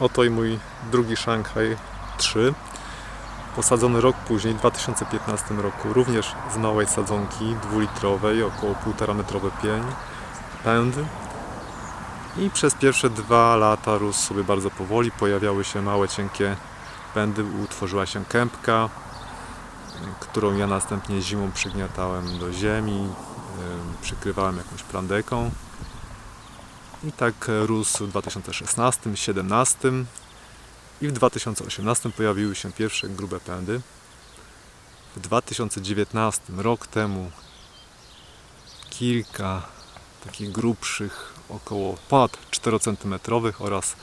Oto i mój drugi Szanghaj 3. Posadzony rok później, w 2015 roku, również z małej sadzonki dwulitrowej, około 1,5 metrowy pień, pęd. I przez pierwsze dwa lata rósł sobie bardzo powoli, pojawiały się małe, cienkie pędy, utworzyła się kępka, którą ja następnie zimą przygniatałem do ziemi, przykrywałem jakąś plandeką. I tak rósł w 2016, 2017 i w 2018 pojawiły się pierwsze grube pędy. W 2019, rok temu, kilka takich grubszych, około ponad 4 cm oraz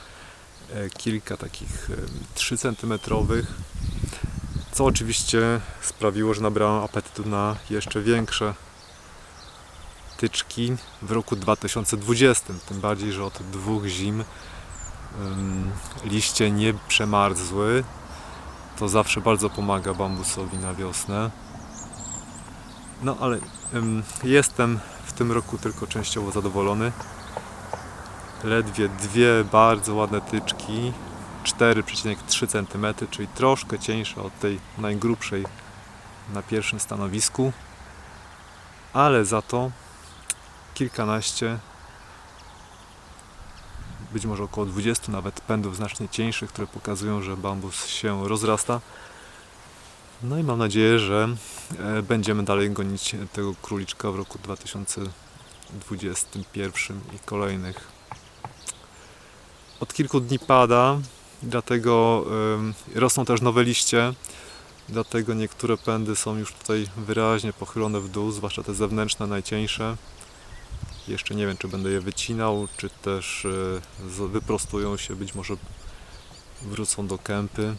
e, kilka takich e, 3 cm, co oczywiście sprawiło, że nabrałem apetytu na jeszcze większe tyczki w roku 2020. Tym bardziej, że od dwóch zim liście nie przemarzły. To zawsze bardzo pomaga bambusowi na wiosnę. No ale jestem w tym roku tylko częściowo zadowolony. Ledwie dwie bardzo ładne tyczki, 4,3 cm, czyli troszkę cieńsze od tej najgrubszej na pierwszym stanowisku, ale za to kilkanaście, być może około 20 nawet pędów znacznie cieńszych, które pokazują, że bambus się rozrasta. No i mam nadzieję, że e, będziemy dalej gonić tego króliczka w roku 2021 i kolejnych. Od kilku dni pada, dlatego em, rosną też nowe liście. Dlatego niektóre pędy są już tutaj wyraźnie pochylone w dół, zwłaszcza te zewnętrzne, najcieńsze. Jeszcze nie wiem, czy będę je wycinał, czy też e, wyprostują się, być może wrócą do kępy.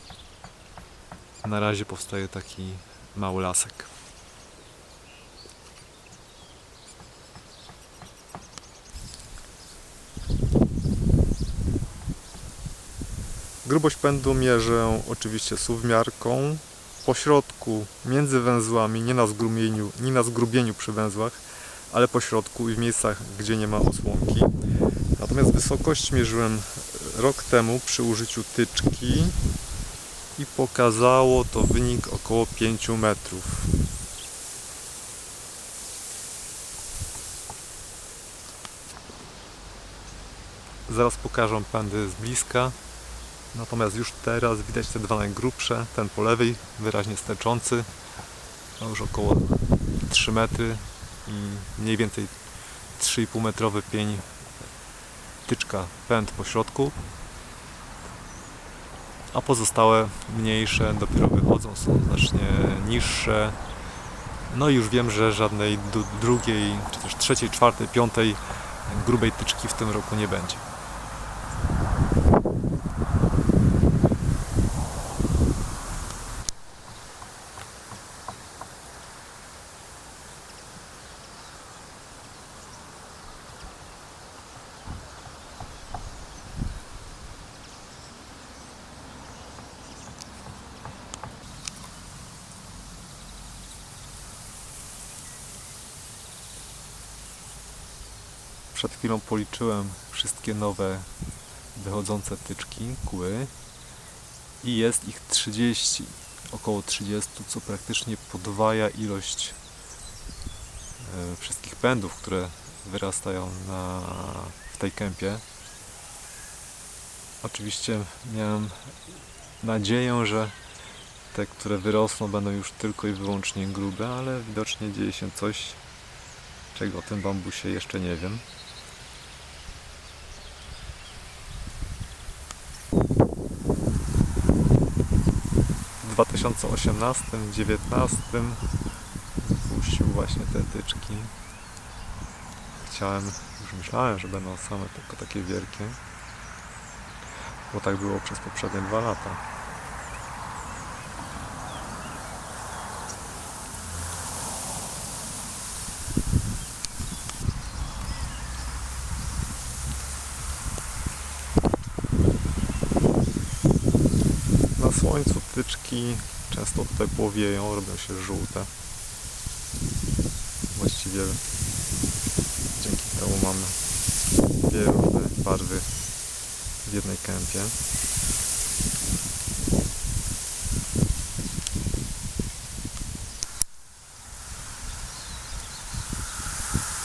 Na razie powstaje taki mały lasek. Grubość pędu mierzę oczywiście suwmiarką. Po środku, między węzłami, nie na zgrubieniu, nie na zgrubieniu przy węzłach, ale po środku i w miejscach, gdzie nie ma osłonki. Natomiast wysokość mierzyłem rok temu przy użyciu tyczki i pokazało to wynik około 5 metrów. Zaraz pokażę pędy z bliska. Natomiast już teraz widać te dwa najgrubsze, ten po lewej wyraźnie sterczący, ma już około 3 metry i mniej więcej 3,5 metrowy pień tyczka pęd po środku a pozostałe mniejsze dopiero wychodzą, są znacznie niższe no i już wiem, że żadnej drugiej, czy też trzeciej, czwartej, piątej grubej tyczki w tym roku nie będzie. Przed chwilą policzyłem wszystkie nowe wychodzące tyczki, kły i jest ich 30, około 30, co praktycznie podwaja ilość e, wszystkich pędów, które wyrastają na, w tej kępie. Oczywiście miałem nadzieję, że te, które wyrosną, będą już tylko i wyłącznie grube, ale widocznie dzieje się coś, czego o tym bambusie jeszcze nie wiem. 2018-2019 puścił właśnie te tyczki. Chciałem, już myślałem, że będą same tylko takie wielkie, bo tak było przez poprzednie dwa lata. Słońcu często tutaj płowieją, robią się żółte. Właściwie dzięki temu mamy dwie różne barwy w jednej kępie.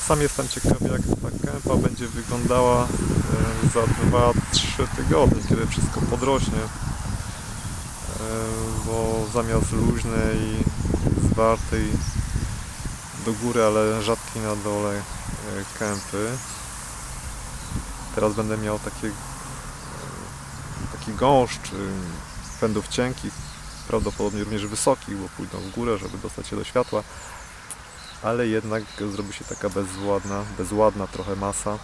Sam jestem ciekaw jak ta kępa będzie wyglądała e, za 2-3 tygodnie, kiedy wszystko podrośnie. E, Bo zamiast luźnej, zwartej do góry, ale rzadkiej na dole e, kępy, teraz będę miał takie, e, taki gąszcz e, pędów cienkich, prawdopodobnie również wysokich, bo pójdą w górę, żeby dostać się do światła ale jednak zrobi się taka bezładna, bezładna trochę masa.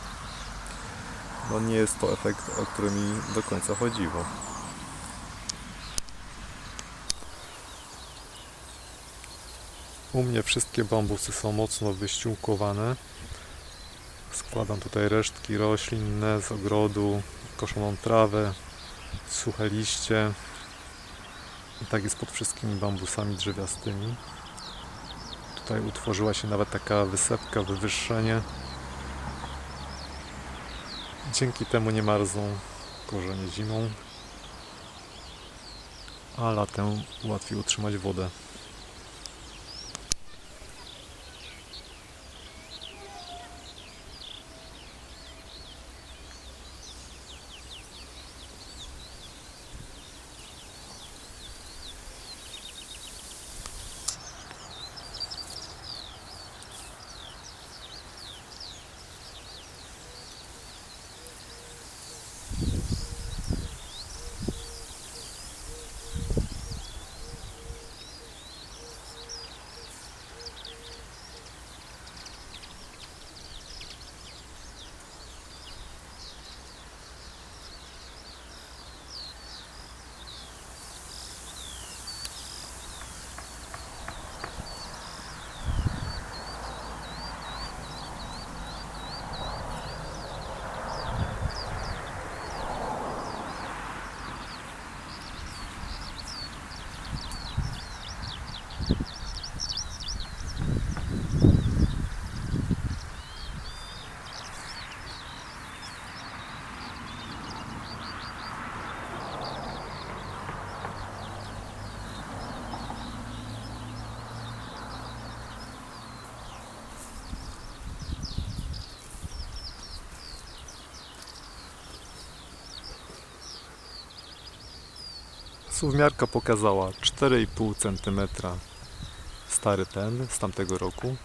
No nie jest to efekt, o który mi do końca chodziło. U mnie wszystkie bambusy są mocno wyściółkowane. Składam tutaj resztki roślinne z ogrodu, koszoną trawę, suche liście. I tak jest pod wszystkimi bambusami drzewiastymi. Tutaj utworzyła się nawet taka wysepka, wywyższenie. Dzięki temu nie marzną korzenie zimą, a latem łatwiej utrzymać wodę. Suwmiarka pokazała 4,5 cm stary ten z tamtego roku.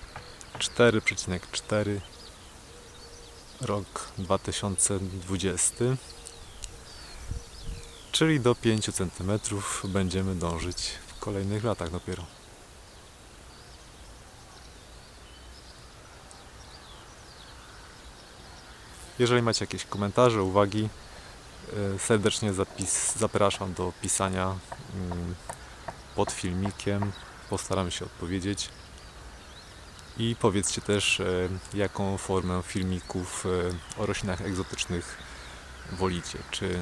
4,4 rok 2020 czyli do 5 cm będziemy dążyć w kolejnych latach dopiero. Jeżeli macie jakieś komentarze, uwagi serdecznie zapis, zapraszam do pisania mm, pod filmikiem. Postaram się odpowiedzieć. I powiedzcie też, e, jaką formę filmików e, o roślinach egzotycznych wolicie. Czy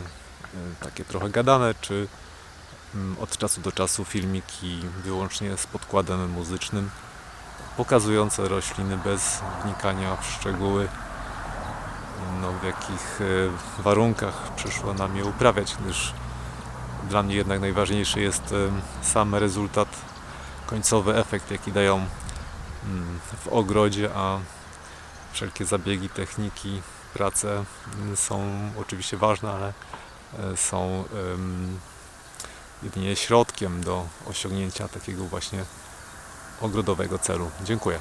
takie trochę gadane, czy mm, od czasu do czasu filmiki wyłącznie z podkładem muzycznym, pokazujące rośliny bez wnikania w szczegóły no, w jakich e, warunkach przyszło nam je uprawiać, gdyż dla mnie jednak najważniejszy jest e, sam rezultat, końcowy efekt, jaki dają mm, w ogrodzie, a wszelkie zabiegi, techniki, prace mm, są oczywiście ważne, ale e, są jedynie środkiem do osiągnięcia takiego właśnie ogrodowego celu. Dziękuję.